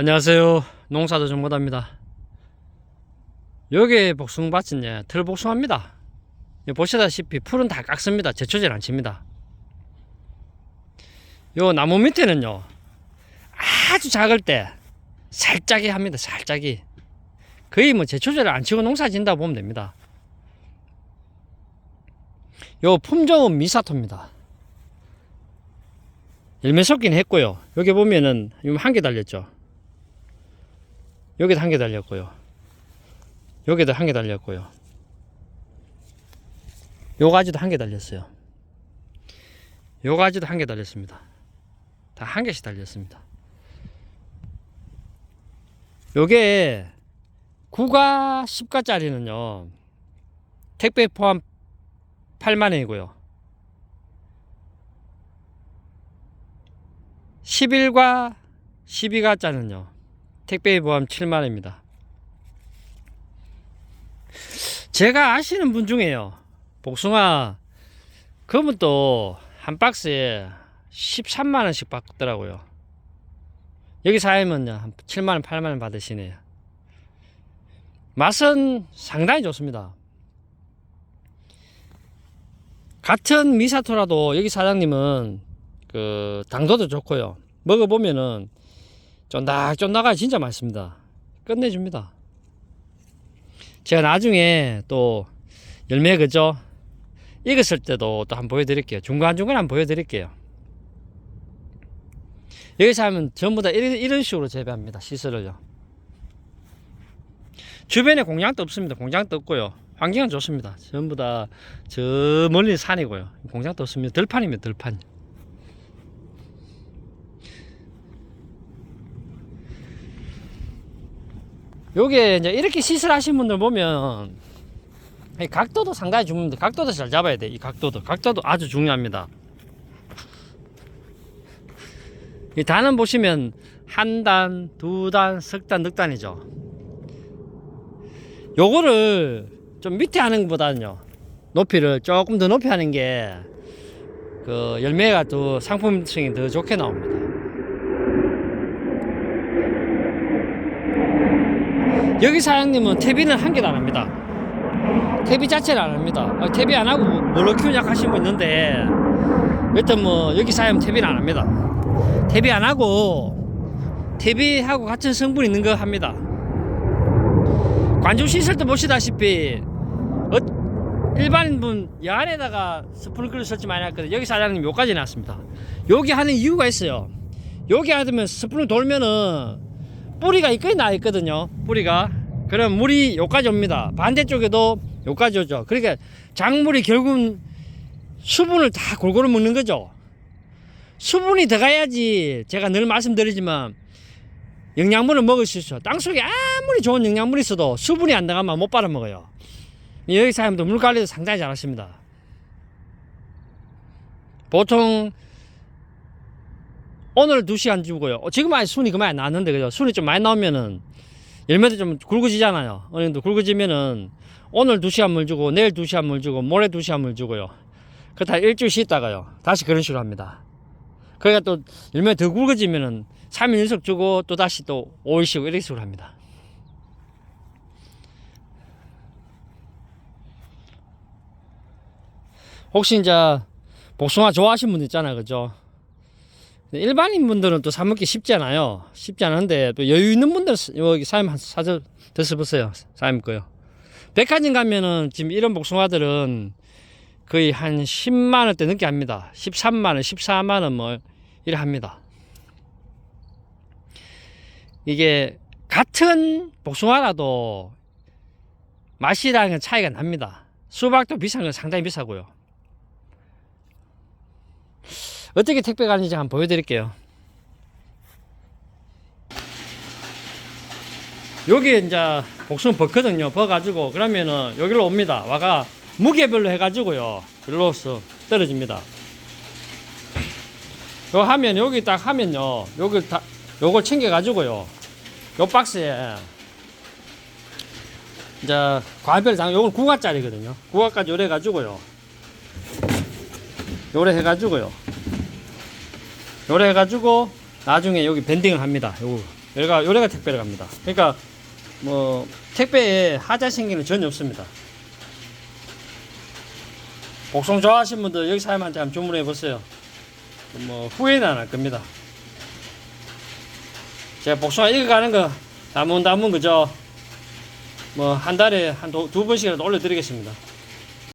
안녕하세요. 농사도 정보다입니다. 여기 복숭밭은. 여기 보시다시피 풀은 다 깎습니다. 제초제를 안 칩니다. 요 나무 밑에는요, 아주 작을 때 살짝이 합니다. 살짝이. 거의 뭐 제초제를 안 치고 농사 짓는다 보면 됩니다. 요 품종은 미사토입니다. 열매 섞긴 했고요. 여기 보면은 한 개 달렸죠. 여기도 한 개 달렸고요. 여기도 한 개 달렸고요. 요 가지도 한 개 달렸어요. 요 가지도 한 개 달렸습니다. 다 한 개씩 달렸습니다. 요게 9가 10가짜리는요. 택배 포함 8만 원이고요. 11과 12가짜리는요. 택배 보험 7만 원입니다. 제가 아시는 분 중에요. 복숭아 그분 또 한 박스에 13만 원씩 받더라고요. 여기 사면요 한 7만 원, 8만 원 받으시네요. 맛은 상당히 좋습니다. 같은 미사토라도 여기 사장님은 그 당도도 좋고요. 먹어보면은 쫀득쫀득하게 진짜 맛있습니다. 끝내줍니다. 제가 나중에 또 열매 그죠? 익었을 때도 또 한번 보여드릴게요. 중간중간 한번 보여드릴게요. 여기서 하면 전부 다 이런, 이런 식으로 재배합니다. 시설을요. 주변에 공장도 없습니다. 공장도 없고요. 환경은 좋습니다. 전부 다 저 멀리 산이고요. 공장도 없습니다. 들판이면 들판. 요게 이제 이렇게 시설하신 분들 보면 이 각도도 상당히 중요합니다. 각도도 잘 잡아야 돼. 이 각도도. 각도도 아주 중요합니다. 이 단은 보시면 한 단, 두 단, 석 단, 넉 단이죠. 요거를 좀 밑에 하는 것보다는요. 높이를 조금 더 높이 하는 게 그 열매가 더 상품성이 더 좋게 나옵니다. 여기 사장님은 퇴비는 한 개도 안 합니다. 퇴비 자체를 안 합니다. 아, 퇴비 안 하고 뭘로 키우냐 하시는 분 있는데 일단 뭐 여기 사장님 퇴비는 안 합니다. 퇴비 안 하고 퇴비하고 같은 성분 있는 거 합니다. 관중 시설 때 보시다시피 어, 일반인 분 야안에다가 스프링클러 설치 많이 했거든요. 여기 사장님 요까지 놨습니다. 여기 하는 이유가 있어요. 여기 하면 스프링 돌면은 뿌리가 이까지 나 있거든요. 뿌리가. 그럼 물이 여기까지 옵니다. 반대쪽에도 여기까지 오죠. 그러니까 작물이 결국은 수분을 다 골고루 먹는 거죠. 수분이 들어가야지 제가 늘 말씀드리지만 영양분을 먹을 수 있어. 땅속에 아무리 좋은 영양분이 있어도 수분이 안 들어가면 못 빨아먹어요. 여기 사람도 물 관리도 상당히 잘하십니다. 보통 오늘 2시간 주고요. 어, 지금 아직 순이 그만 나왔는데, 그죠? 순이 좀 많이 나오면은, 열매도 좀 굵어지잖아요. 어느 굵어지면은, 오늘 2시간 물 주고, 내일 2시간 물 주고, 모레 2시간 물 주고요. 그다 일주일 쉬다가요. 다시 그런 식으로 합니다. 그러니까 또, 열매 더 굵어지면은, 3일 연속 주고, 또 다시 또 5일 쉬고, 이렇게 식으로 합니다. 혹시 이제, 복숭아 좋아하시는 분 있잖아요. 그죠? 일반인 분들은 또 사먹기 쉽지 않아요. 쉽지 않은데 또 여유 있는 분들 여기 사임 사서 드셔보세요. 사임 거요. 백화점 가면은 지금 이런 복숭아들은 거의 한 10만 원대 넘게 합니다. 13만 원, 14만 원뭐 이래 합니다. 이게 같은 복숭아라도 맛이랑은 차이가 납니다. 수박도 비싼 건 상당히 비싸고요. 어떻게 택배 가는지 한번 보여드릴게요. 여기 이제 복숭아 벗거든요. 벗가지고 그러면은 여기로 옵니다. 와가 무게별로 해가지고요. 일로서 떨어집니다. 요 하면 여기 딱 하면요. 여기 다 요걸 챙겨가지고요. 요 박스에 이제 과별 장 요건 9가짜리거든요. 9가까지 요래 가지고요. 요래 해가지고요. 요래 해가지고 나중에 여기 밴딩을 합니다. 요거 요래가 요래가 택배로 갑니다. 그러니까 뭐 택배에 하자 생기는 전혀 없습니다. 복송 좋아하시는 분들 여기 사람한테 한번 주문해 보세요. 뭐 후회는 안 할 겁니다. 제가 복숭아 익어가는 거 담은 담은 그죠? 뭐 한 달에 한 두 번씩이라도 올려드리겠습니다.